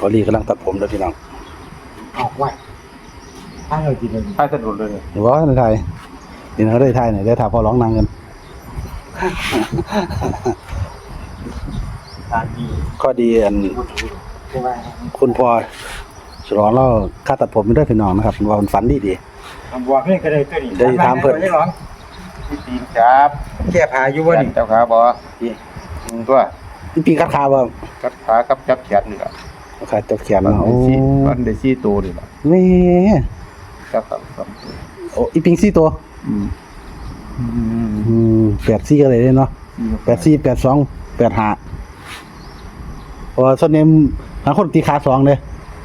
พอลีกำลังตัดผมแล้วพี่น้องออกไว้ถ้าเรากินเลยให้สะดุดเลยเดี๋ยวว่าในไทยนี่เขาได้ไทยเนี่ยได้ถามพอร้องนางกันตาดีข้อดีอันใช่ไหมคุณพอฉลองแล้วค่าตัดผมไม่ได้พี่น้องนะครับว่ามันฝันดีดีทำบอกนี่ก็ได้ตัวนี้ได้ถามเพิ่นได้หรอพี่ตีนจับแก้ผ้าอยู่วะนี่เจ้าขาบอมึงตัวนี่ปีกัดขาว่ากัดขากับจับแขนนี่ล่ะ ขาจับแขนมันเนาะได้โอ้ซี่มันได้ซี่ตัวนี่ล่ะแม่จับครับครับโอ้อีปิงสี่ตัวอืมอืมอืมแปดสี่ก็เลยเนาะแปดสี่แปดสองแปดห้าเพราะว่าส่วนนี้หาคนตีขาสองเลย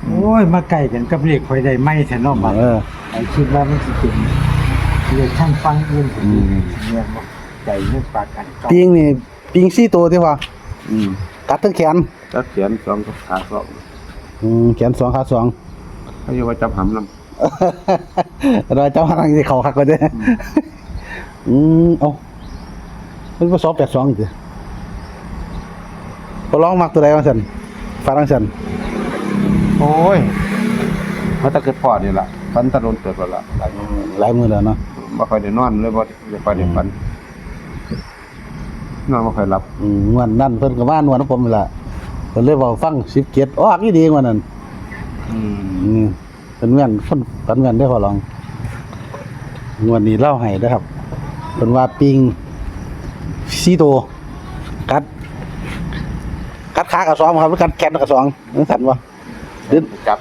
โอ้ย มาไก่กันกับเรียกคอยได้ไม่แทนนอกมาเออไอ้คิดว่ามันสิเป็นเรียกช่างฟังเอื่นผมอืมเนี่ยบอกใจนึกปากกันก็ปิงนี่ปิงสี่ตัวที่ว่าอืมกัดทั้งแขน จับแขนสองกับขาสองอืมแขนสองขาสอง เขาเรียกว่าจับหำลเราเจ้าพนังที่เขาคักก็ได้อืมเอาเป็นผสมแปดสองอีกพอร้องมักตัวใดมาสันฟารังสันำโอ้ยมาแตะเกิดพอนี่ล่ะฟันตะโดนเกิดแล้วล่ะหลายมื้อหลายมือแล้วเนาะบ่ค่อยได้นอนเลยบ่ได้ค่อยได้ฝันนอนบ่ค่อยหลับ อืมงวันนั่นเพิ่นก็ว่านวลของผมนี่ล่ะ เพิ่นเลยบอกฟังสิบเกียรติออกนี่ดีกว่านั้นอืมอืมเป็นแม่นคนเป็นแม่นได้อพอลองงวดนี้เล่าให้เด้อครับเพิ่นว่าปิงซีโตวกัด กัดขากับสองครับหรือกัดแขนกับสองนั่นสั่นบ่หรือจับ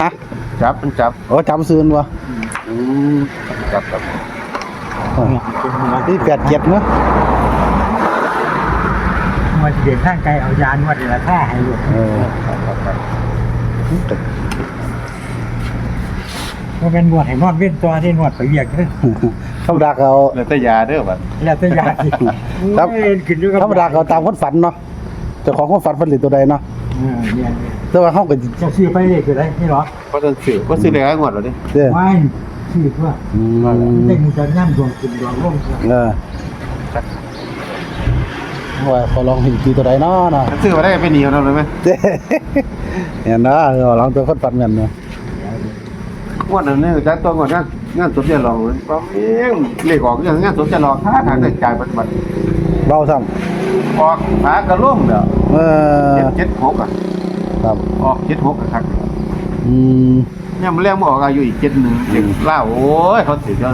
ฮะจับมันจับโอ้จำซื่นบ่อืมจับกับ นี่แปดเจ็ดเนาะ มาเดินทางไกลเอายานวัดเดละท่าให้ลูกเออว่าเป็นนวดให้นวดเว้นตัวที่นวดไปเวียกเด้อธรรมดาเขาแล้วแต่ยาเด้อบัดแล้วแต่ยาสิครับโอ้ยขึ้นอยู่กับธรรมดาเขาตามคนฝันเนาะเจ้าของคนฝันฝันหรือตัวใดเนาะเออเนี่ยเนี่ยแต่ว่าเฮาก็เจะซื้อไปเลยคืออะไรนี่เหรอบ่ต้องซื้อบ่ซื้อเลยงวดแล้วดิเด้อไม่ซื้อเพื่ออืมเด็กมันจะย่ำดวงกินดวงร่วงเพื่อเออ ว่าขอลองเห็นตีตัวใดเนาะเนาะถ้าซื้อมาได้ไปหนีเอาเลยไหมเด้เนี่ยเนาะเอาลองตัวคนฝันแม่นเนาะงวดนั้นเนี่ยจักตัวงวดนั้นงานสมจะลองเลยบ่เองเลขออกอย่างงานสมจะลองค่าทางได้จ่ายปัจจุบันเบาซ้ออกหากระล่มเด้อำเออเจ็ด6อะครับออก76อะครับอืมเนี่ยมันแรงบ่ออกอายุอีก71เจ็ดล่าวโอ้ยเขาสิเจ้า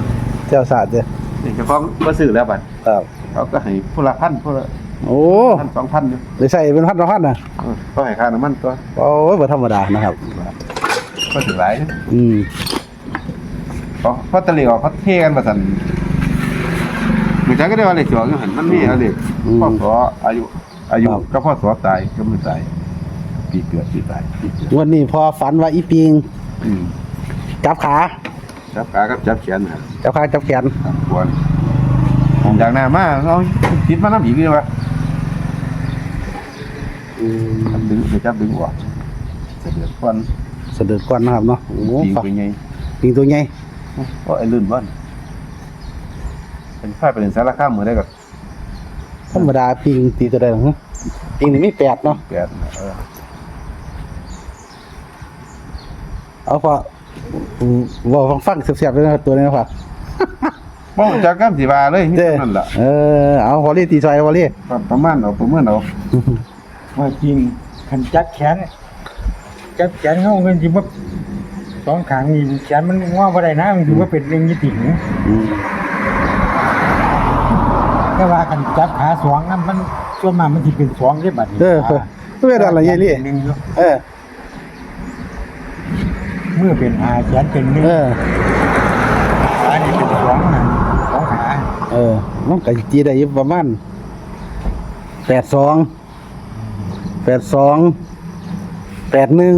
เจ้าศาสตร์เด้อนี่เฉพาะบ่ซื้อแล้วบัดครับเขาก็ให้ผู้ละพันผู้ละ โอ้พันสองพันอยู่ได้ใส่เป็นพันสองพันน่ะเออเขาให้ค่าน้ำมันตัวโอ้ยบ่ธรรมดานะครับ ก็ถือหลายนะอืมเพราะเพราะตะเลออกเขาเทกันมาสั่นเหมือนกันก็ได้ว่าเลขสองอยู่หันมันมีอะไรพ่อสออายุอายุก็พ่อสอตายก็มือตายปีเกิดปีตายปีเกิดวันนี้พอฝันว่าอีปิงอืมจับขาจับขากับจับแขนนะจับขาจับแขนครับควรอย่างหน้ามาเราติดมาน้ำอีกเลยวะอืม จับดึงไปจับดึงออกจะเดือดควันเสด็จก่อนนะครับเนาะโอ้โหปีงฝักไปไงปิงตัวใหญ่เพราะไอ้ลื่นบ้านเป็นฝ้ายเป็นสารข้ามมือได้กับธรรมดาปิงตีตัวใดหรอฮะปิงนี่มีแปดเนาะแปดนะเออเอาพออืมบอกฟังฟังเสียบๆเลยนะตัวนี้นะพอบ่รู้จากกันสิว่าเลยมีเด้เท่านั้นล่ะเออเอาพอลี่ตีซอยวอลี่ประมาณเอาประเมินเอา ว่าจริงขันจัดแขนจัดแขนเข้าเงินจริงว่าสองขางมีแขนมันว่าบ่ได้นะมันถือว่าเป็นเรื่องยี่ติ่งอืมแต่ว่าขันจับขาสองนั้นมันส่วนมากมันสิเป็นสองได้บัดนี้เออเวลาอะไรเงี้ยลี่หนึ่งอยู่เออเมื่อเป็นหาแขนเป็นหนึ่งเออขานี่เป็นสองนะสองขาเออมันก็จีได้อยู่ประมาณแปดสอง แปดสองแปดหนึ่ง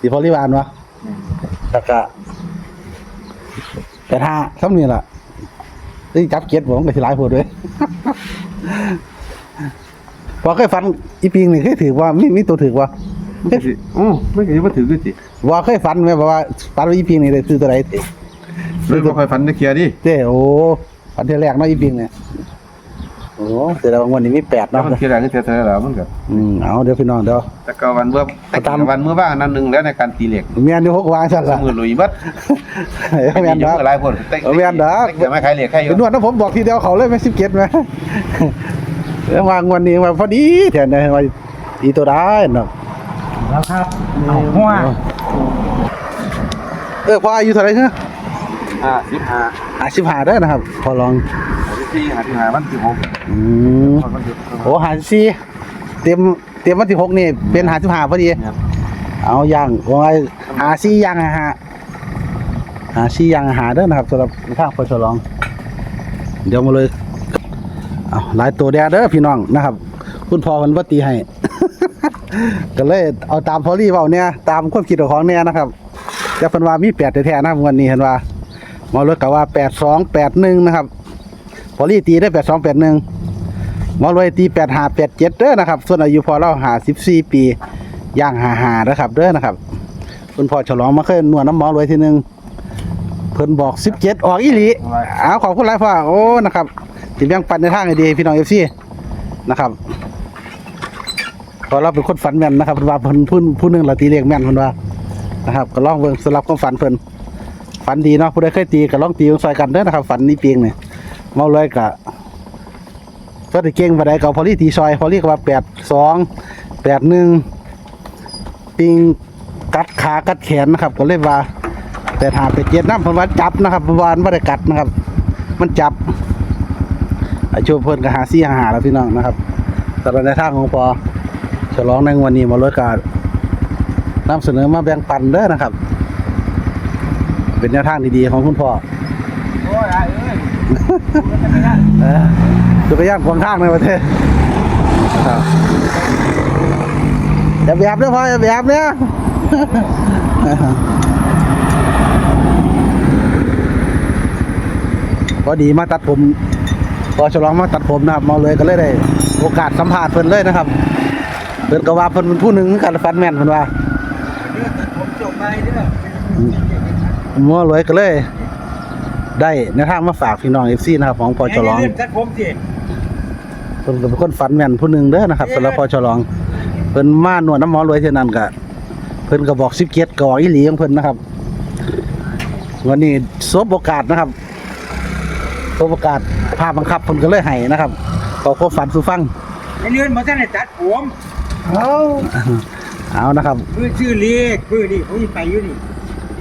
ที่พอลี่วานวะแล้วก็แปดห้าซ้ำนี่ล่ะนี่จับเก็ตผมก็สิหลายพูดด้วย พอเคยฟันอีปิงนี่เคยถือว่ามีมีตัวถือว่ามันก็สิอู้ไม่ก็สิบ่ถือคือสิว่าเคยฟันไหมบอกว่าฟันว่าอีปิงนี่ได้ซื้อตัวไหนถือเลยบ่ค่อยฝันได้เคลียร์ดิเจ้โอ้ฟันที่แรกเนาะอีปิงเนี่ย โอ้แต่ละวันนี้มีแปดแล้วเนาะมันคิดอะไรก็เท่าแล้วมันก็อืมเอาเดี๋ยวพี่น้องเดี๋ยว แต่ก็วันเมื่อแต่ตามวันเมื่อว่างนั้นหนึงแล้วในการตีเหล็กเมียนอยู่หกวางสั่นละมือลุยเบัดเมียนเยดอกอะหลายคนแต่เอาแม่นเด้อ แต่ไม่ใครเหล็กใครอเป็นยู่นวดนะผมบอกทีเดียวเขาเลยไม่สิบเจ็ดไหมแล้ววางวันนี้มาพอดีแทนเลยว่าอีตัวได้เนาะแล้วครับเอาหัวเออพออายุเท่าไหร่เนอะห้าสิบห้าอาชิบหาได้นะครับ พอลอง ห้าสิบสี่ห้าสิบห้าวันที่หกอืมวันที่โอ้หาสี่เตรียมเตรียมวันที่หกนี่เป็นหาสิบหาพอดี เนี่ยเอาย่างว่าหาซี่ย่างอาหารหาซี่ย่างอาหารเด้อนะครับสำหรับทางพอฉลอง เดี๋ยวมาเลยเอาหลายตัวแดเด้อพี่น้องนะครับ คุณพ่อมันว่าตีให้ ก็เลยเอาตามพอลี่เบาเนี่ยตามความคิดของเนี่ยนะครับแต่เพิ่นว่ามีแปดแท้ๆนะวันนี้เห็นว่าหมาเลยกะว่าแปดสองแปดหนึ่งนะครับพ อลี่ตีได้แปดสองแปดหนึ่งมอรวยตีแปดห้าแปดเจ็ดเด้อนะครับ ส่วนอายุพอเราหาสิบสี่ปีย่างหาหานะครับเด้อนะครับคุณพ่อฉลองมาเคยนวดน้ำหมอรวยทีหนึ่งเพิ่นบอกสิบเจ็ดออกอีหลีอ้าวขอบคุณหลายพ่อโอ้นะครับที่แบ่งปันในทางให้ดีพี่น้องเอฟซีนะครับพอเราเป็นคนฝันแม่นนะครับเพิ่นว่าเพิ่นผู้ผู้หนึ่งละตีเลขแม่นเพิ่นว่านะครับ ก็ลองเบิ่งสำหรับความฝันเพิ่นฝันดีเนาะผู้ใดเคยตีก็ลองตีใส่กันเด้อนะครับ ฝันนี้เปียงเนี่ย หมอรวยก็ก็ได้เก่งบ่ได้ก็เอาพอลี่ตีซอย พอลี่ก็ว่าแปดสองแปดหนึ่งปิงกัดขากัดแขนนะครับ ก็เลยว่าแต่หาเป็ดเจ็ดน้ำเพราะว่าจับนะครับเพราะว่ามันไม่ได้กัดนะครับ มันจับไอชว์เพิ่นก็หาซี่หาหาแล้วพี่น้องนะครับแต่ในทางของพอฉลองในวันนี้มาลดการนำเสนอมาแบ่งปันเด้อนะครับ เป็นแนวทางดีๆของคุณพ่อ โอ้ยไอ้เอ้ย เออ จักรยานขวางทางในประเทศอย่าแบบเด้อพ่ออย่าแบบเนี่ยพอดีมาตัดผมพอฉลองมาตัดผมนะครับมาเลยก็เลยได้ โอกาสสัมภาษณ์เพิ่นเลยนะครับเพิ่นก็ว่าเพิ่นเป็นผู้หนึ่งกันฟันแมนเพิ่นว่าผมจบไปเด้อมัวรวยก็เลย ได้ในทางมาฝากพี่น้อง FC นะครับของพอฉลองเลื่อนตัดผมสิเพิ่นก็เป็นคนฝันแม่นผู้หนึ่งเด้อนะครับสำหรับพอฉลอง เพิ่นมาหนวดน้ำหมอรวยเท่านั้นก็เพิ่นก็บอก17ก็ออกอีหลีของเพิ่นนะครับ วันนี้สบโอกาสนะครับสบโอกาสภาพบังคับเพิ่นก็เลยให้นะครับขอความฝันสู่ฟังไอ้เลื่อนบ่ทันได้ตัดผมเอาเอานะครับ คือชื่อเลขคือนี่ผมสิไปอยู่นี่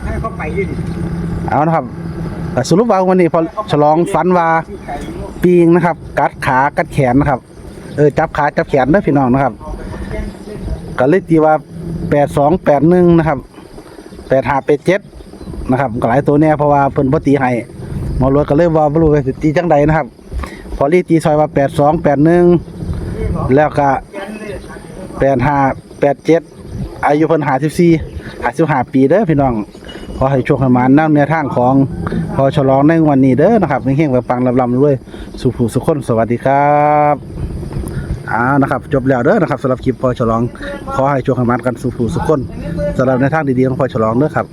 ให้เขาไปอยู่นี่เอานะครับก็ สรุปว่าวันนี้พอฉลองฝันว่าปีงนะครับ กัดขากัดแขนนะครับ เออจับขาจับแขนเด้พี่น้องนะครับก็เลยตีว่าแปดสองแปดหนึ่งนะครับแปดห้าแปดเจ็ดนะครับก็หลายตัวเนี่ยเพราะว่าเพิ่นบ่ตีให้หมอรวยก็เลยว่าบรู้ว่าสิตีจังใดนะครับ พอรีตีซอยว่าแปดสองแปดหนึ่งแล้วก็แปดห้าแปดเจ็ดอายุเพิ่นหาสิบสี่หาสิบห้าปีเด้อพี่น้องขอให้โชคให้มานนำแนวทางของ อฉลองในวันนี้เด้อนะครับเฮงๆปังลำๆด้วยสุขสุขคนสวัสดีครับอ้าวนะครับจบแล้วเด้อนะครับสำหรับคลิปพอฉลอง ขอให้โชคให้มานกันสุขสุขคนสำหรับในทางดีๆของพอฉลองเด้อครับ